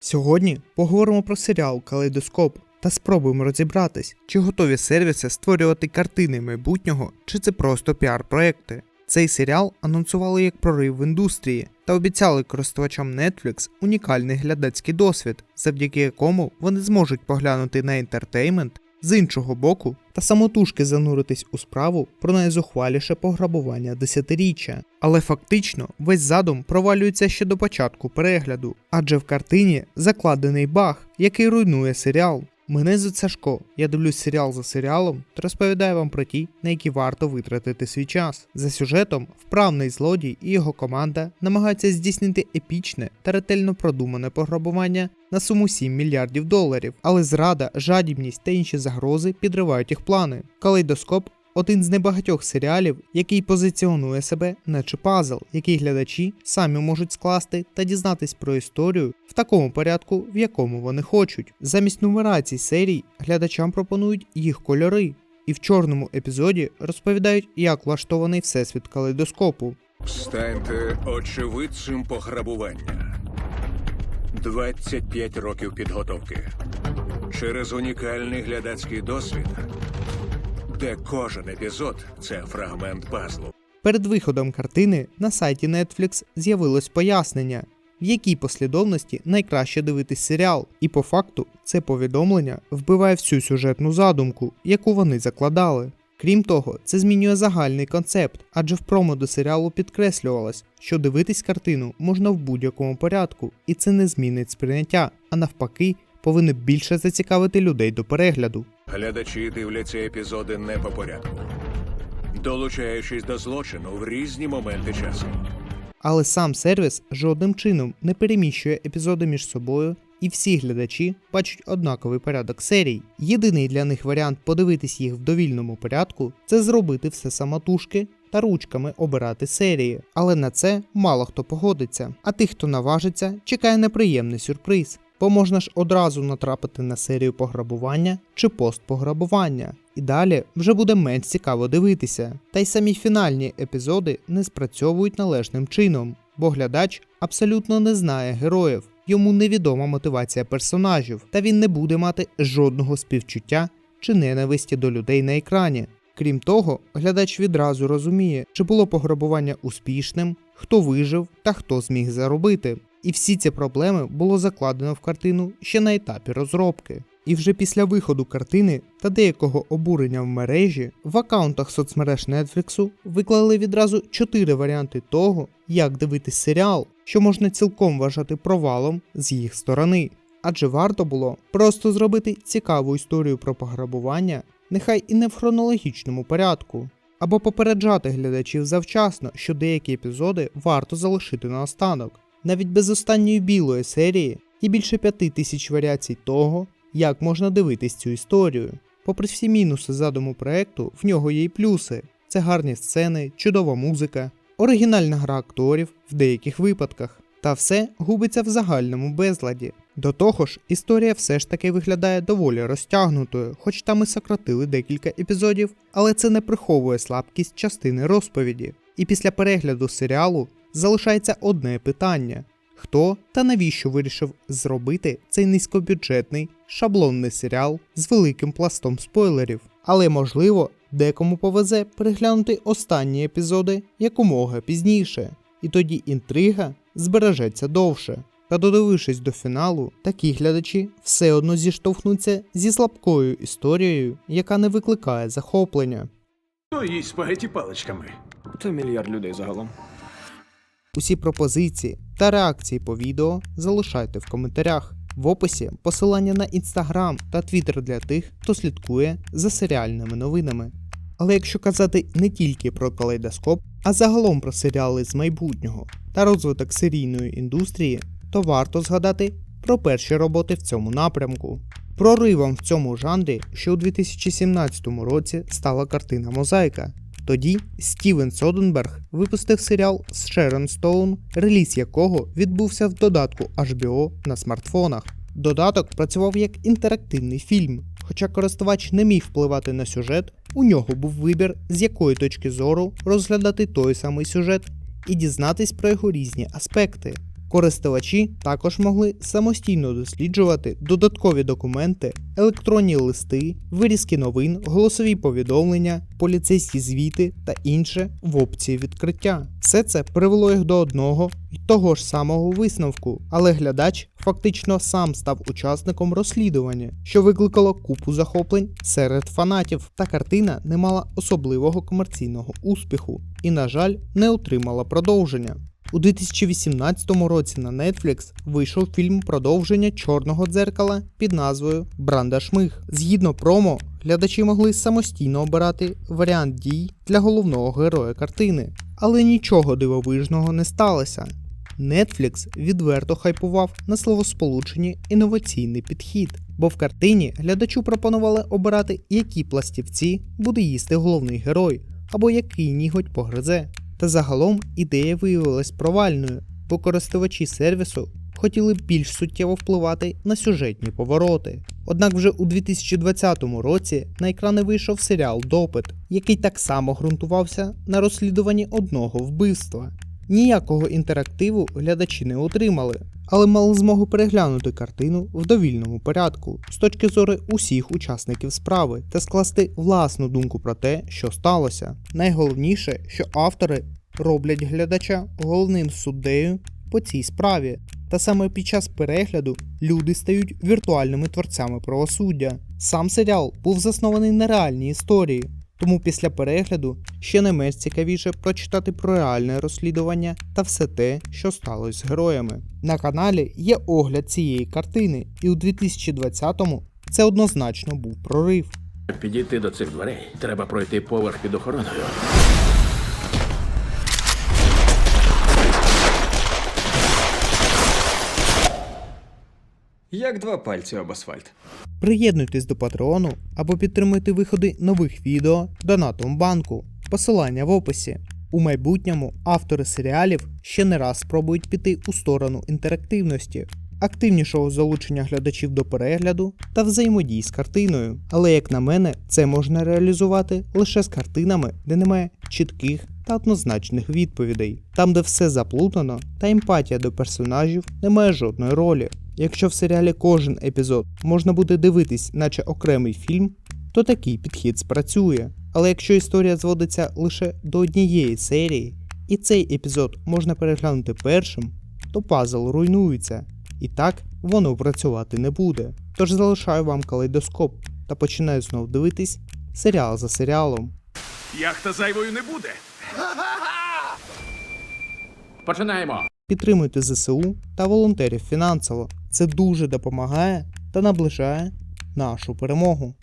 Сьогодні поговоримо про серіал Калейдоскоп та спробуємо розібратись, чи готові сервіси створювати картини майбутнього, чи це просто піар-проекти. Цей серіал анонсували як прорив в індустрії та обіцяли користувачам Netflix унікальний глядацький досвід, завдяки якому вони зможуть поглянути на інтертеймент з іншого боку та самотужки зануритись у справу про найзухваліше пограбування десятиріччя. Але фактично весь задум провалюється ще до початку перегляду, адже в картині закладений баг, який руйнує серіал. Мене звуть Сашко, я дивлюсь серіал за серіалом та розповідаю вам про ті, на які варто витратити свій час. За сюжетом, вправний злодій і його команда намагаються здійснити епічне та ретельно продумане пограбування на суму 7 мільярдів доларів, але зрада, жадібність та інші загрози підривають їх плани. Калейдоскоп один з небагатьох серіалів, який позиціонує себе наче пазл, який глядачі самі можуть скласти та дізнатись про історію в такому порядку, в якому вони хочуть. Замість нумерацій серій глядачам пропонують їх кольори, і в чорному епізоді розповідають, як влаштований всесвіт калейдоскопу. Станьте очевидцем пограбування. 25 років підготовки. Через унікальний глядацький досвід, де кожен епізод це фрагмент пазлу. Перед виходом картини на сайті Netflix з'явилось пояснення, в якій послідовності найкраще дивитись серіал, і по факту це повідомлення вбиває всю сюжетну задумку, яку вони закладали. Крім того, це змінює загальний концепт, адже в промо до серіалу підкреслювалось, що дивитись картину можна в будь-якому порядку, і це не змінить сприйняття, а навпаки, повинно більше зацікавити людей до перегляду. Глядачі дивляться епізоди не по порядку, долучаючись до злочину в різні моменти часу. Але сам сервіс жодним чином не переміщує епізоди між собою, і всі глядачі бачать однаковий порядок серій. Єдиний для них варіант подивитись їх в довільному порядку це зробити все самотужки та ручками обирати серії. Але на це мало хто погодиться. А тих, хто наважиться, чекає неприємний сюрприз. Бо можна ж одразу натрапити на серію пограбування чи постпограбування, і далі вже буде менш цікаво дивитися. Та й самі фінальні епізоди не спрацьовують належним чином, бо глядач абсолютно не знає героїв, йому невідома мотивація персонажів, та він не буде мати жодного співчуття чи ненависті до людей на екрані. Крім того, глядач відразу розуміє, чи було пограбування успішним, хто вижив та хто зміг заробити. І всі ці проблеми було закладено в картину ще на етапі розробки. І вже після виходу картини та деякого обурення в мережі в аккаунтах соцмереж Netflix виклали відразу чотири варіанти того, як дивитись серіал, що можна цілком вважати провалом з їх сторони. Адже варто було просто зробити цікаву історію про пограбування, нехай і не в хронологічному порядку, або попереджати глядачів завчасно, що деякі епізоди варто залишити на останок. Навіть без останньої білої серії є більше п'яти тисяч варіацій того, як можна дивитись цю історію. Попри всі мінуси задуму проекту, в нього є й плюси: це гарні сцени, чудова музика, оригінальна гра акторів в деяких випадках. Та все губиться в загальному безладі. До того ж, історія все ж таки виглядає доволі розтягнутою, хоч там і сократили декілька епізодів, але це не приховує слабкість частини розповіді. І після перегляду серіалу залишається одне питання: хто та навіщо вирішив зробити цей низькобюджетний шаблонний серіал з великим пластом спойлерів? Але можливо, декому повезе переглянути останні епізоди якомога пізніше, і тоді інтрига збережеться довше. Та додивившись до фіналу, такі глядачі все одно зіштовхнуться зі слабкою історією, яка не викликає захоплення. Хто їсть спагеті паличками? Це мільярд людей загалом. Усі пропозиції та реакції по відео залишайте в коментарях. В описі посилання на інстаграм та твіттер для тих, хто слідкує за серіальними новинами. Але якщо казати не тільки про калейдоскоп, а загалом про серіали з майбутнього та розвиток серійної індустрії, то варто згадати про перші роботи в цьому напрямку. Проривом в цьому жанрі ще у 2017 році стала картина Мозаїка. Тоді Стівен Соденберг випустив серіал з Шерон Стоун, реліз якого відбувся в додатку HBO на смартфонах. Додаток працював як інтерактивний фільм. Хоча користувач не міг впливати на сюжет, у нього був вибір, з якої точки зору розглядати той самий сюжет і дізнатись про його різні аспекти. Користувачі також могли самостійно досліджувати додаткові документи, електронні листи, вирізки новин, голосові повідомлення, поліцейські звіти та інше в опції відкриття. Все це привело їх до одного і того ж самого висновку, але глядач фактично сам став учасником розслідування, що викликало купу захоплень серед фанатів. Та картина не мала особливого комерційного успіху і, на жаль, не отримала продовження. У 2018 році на Netflix вийшов фільм продовження чорного дзеркала під назвою Бранда Шмиг. Згідно промо, глядачі могли самостійно обирати варіант дій для головного героя картини, але нічого дивовижного не сталося. Netflix відверто хайпував на словосполученні інноваційний підхід, бо в картині глядачу пропонували обирати, які пластівці буде їсти головний герой, або який ніготь погризе. Та загалом ідея виявилась провальною, бо користувачі сервісу хотіли більш суттєво впливати на сюжетні повороти. Однак вже у 2020 році на екрани вийшов серіал Допит, який так само ґрунтувався на розслідуванні одного вбивства. Ніякого інтерактиву глядачі не отримали, але мали змогу переглянути картину в довільному порядку з точки зору усіх учасників справи та скласти власну думку про те, що сталося. Найголовніше, що автори роблять глядача головним суддею по цій справі, та саме під час перегляду люди стають віртуальними творцями правосуддя. Сам серіал був заснований на реальній історії, тому після перегляду ще не менш цікавіше прочитати про реальне розслідування та все те, що сталося з героями. На каналі є огляд цієї картини, і у 2020-му це однозначно був прорив. Підійти до цих дверей, треба пройти поверх під охороною. Як два пальці об асфальт. Приєднуйтесь до Патреону або підтримуйте виходи нових відео донатом банку. Посилання в описі. У майбутньому автори серіалів ще не раз спробують піти у сторону інтерактивності, активнішого залучення глядачів до перегляду та взаємодії з картиною. Але як на мене, це можна реалізувати лише з картинами, де немає чітких та однозначних відповідей, там, де все заплутано та емпатія до персонажів не має жодної ролі. Якщо в серіалі кожен епізод можна буде дивитись, наче окремий фільм, то такий підхід спрацює. Але якщо історія зводиться лише до однієї серії, і цей епізод можна переглянути першим, то пазл руйнується, і так воно працювати не буде. Тож залишаю вам калейдоскоп та починаю знов дивитись серіал за серіалом. Яхта зайвою не буде. Починаємо! Підтримуйте ЗСУ та волонтерів фінансово. Це дуже допомагає та наближає нашу перемогу.